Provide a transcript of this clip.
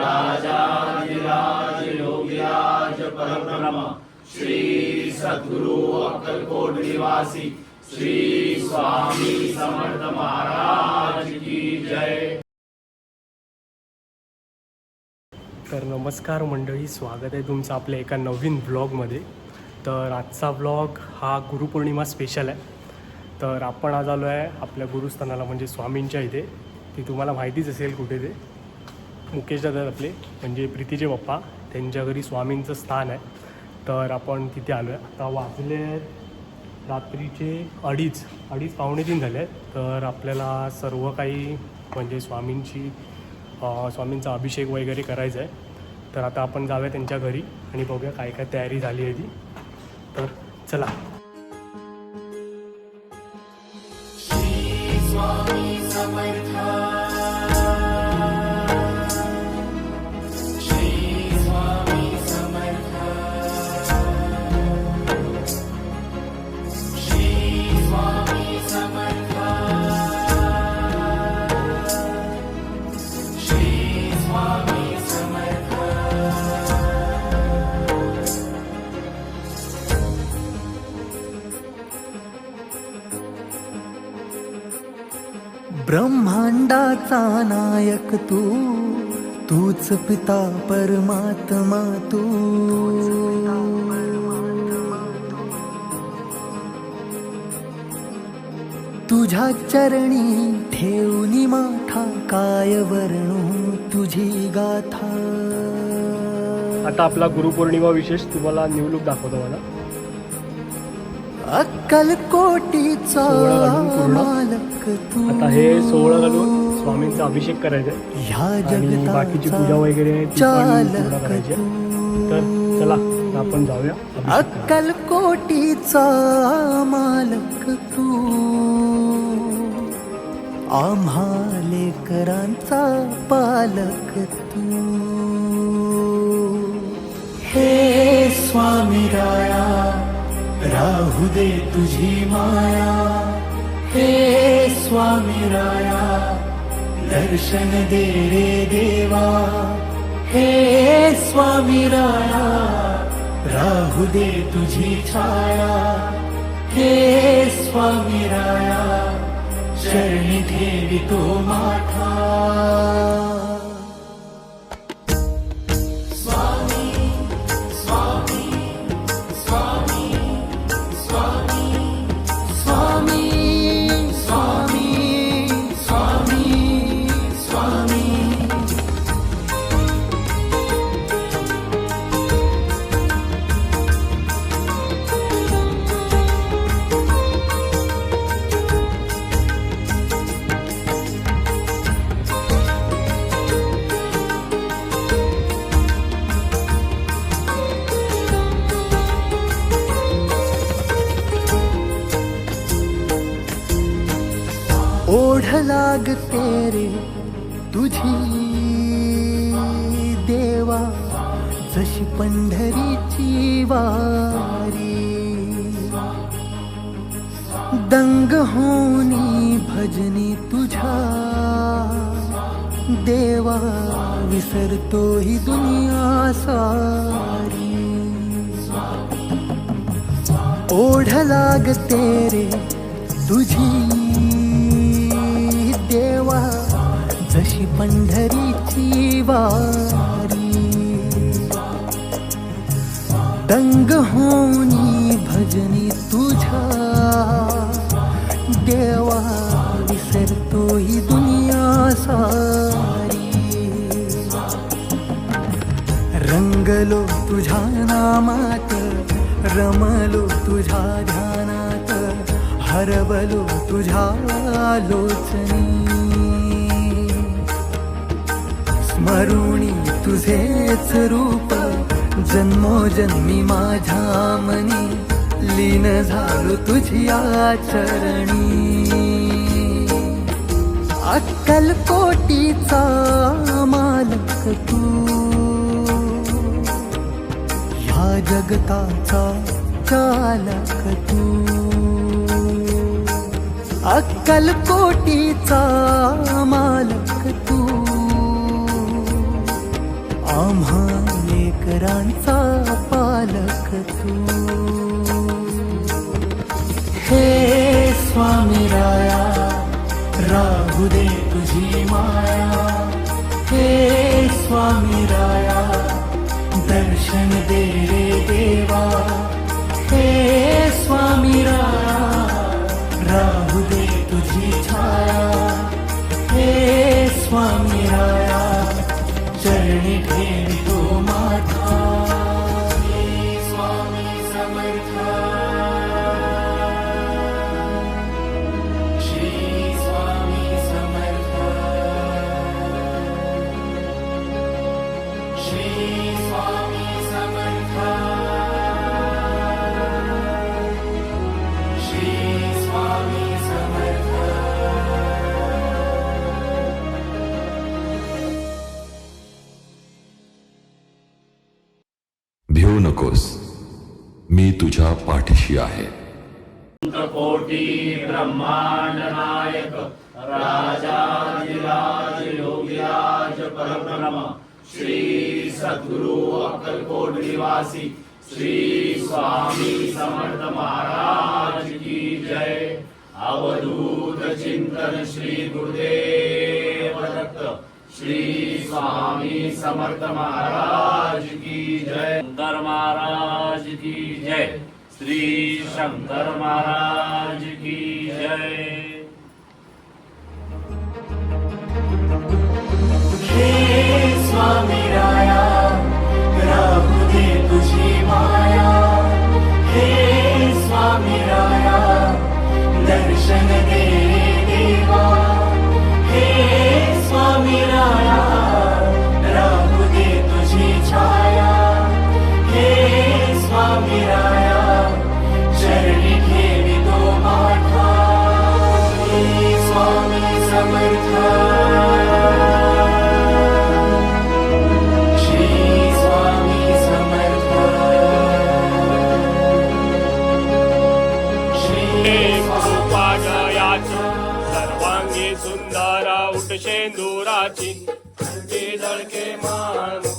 राजाधिराज परब्रह्म श्री सद्गुरु अक्कलकोट निवासी श्री स्वामी समर्थ महाराज की जय। तर नमस्कार मंडळी स्वागत आहे तुमचं आपल्या एका नवीन ब्लॉगमध्ये तर आजचा ब्लॉग हा गुरुपौर्णिमा स्पेशल आहे. तर आपण आज आलो आहे आपल्या गुरुस्थानाला म्हणजे स्वामींच्या इथे. ती तुम्हाला माहितीच असेल कुठे ते. मुकेश दादा आपले म्हणजे प्रीतीचे पप्पा. त्यांच्या घरी स्वामींचं स्थान आहे. तर आपण तिथे आलो आहे आता वाजले आहेत रात्रीचे अडीच अडीच पावणे तीन झाले आहेत. तर आपल्याला सर्व काही म्हणजे स्वामींची स्वामींचा अभिषेक वगैरे करायचा आहे. तर आता आपण जाऊया त्यांच्या घरी आणि बघूया काय काय तयारी झाली आहे ती. तर चला. ब्रह्मांडाचा नायक तू तूच पिता परमात्मा तू. तुझ्या चरणी ठेवनी माठा काय वर्णू तुझी गाथा. आता आपला गुरुपौर्णिमा विशेष तुम्हाला निवडणूक दाखवतो मला. अक्कल कोटीचा सोहळा घालून पूर्ण. मालक तू. आता हे सोहळं घालून स्वामींचा अभिषेक करायचा आणि बाकीची पूजा वगैरे करायची तर चला आपण जाऊया. अभिषेक करायला. अक्कल कोटीचा मालक तू. आम्हा लेकरांचा पालक तू. हे स्वामी राया राहू दे तुझी माया हे स्वामी राया दर्शन दे रे देवा हे स्वामी राया राहू दे हे स्वामी राया शरणी ठेवी तो माठा ओढ तेरे तुझी देवा, जशी पंढरीची वारी। दंग होनी भजनी तुझा, देवा, विसरतो ही दुनिया सारी। ओढ लाग तेरे तुझी पंढरीची वारी. दंग होनी भजनी तुझ्या. देवा विसरतो ही दुनिया सारी. रंगलो तुझ्या नामात रमलो तुझ्या ध्यानात हरवलो तुझ्या लोचनी स्मरुणी तुझेच रूप जन्मोजन्मी माझ्या मनी लीन झालो तुझी चरणी अक्कल कोटीचा मालक तू. ह्या जगताचा चालक तू. अक्कल कोटीचा मालक लेकरांचा पालक तू. हे स्वामी राया राहू दे तुझी माया. हे स्वामी राया दर्शन दे रे देवा. हे स्वामी राया भिवू नकोस. मी तुझ्या पाठीशी आहे. कोटी ब्रह्मांड नायक राजाधिराज योगिराज परब्रह्म श्री सद्गुरु अक्कलकोट निवासी श्री स्वामी समर्थ महाराज की जय. अवधूत चिंतन श्री गुरुदेव. श्री स्वामी समर्थ महाराज की जय। शंकर महाराज की जय। श्री शंकर महाराज की जय। स्वामी राया शेंदुराची ते जळके मान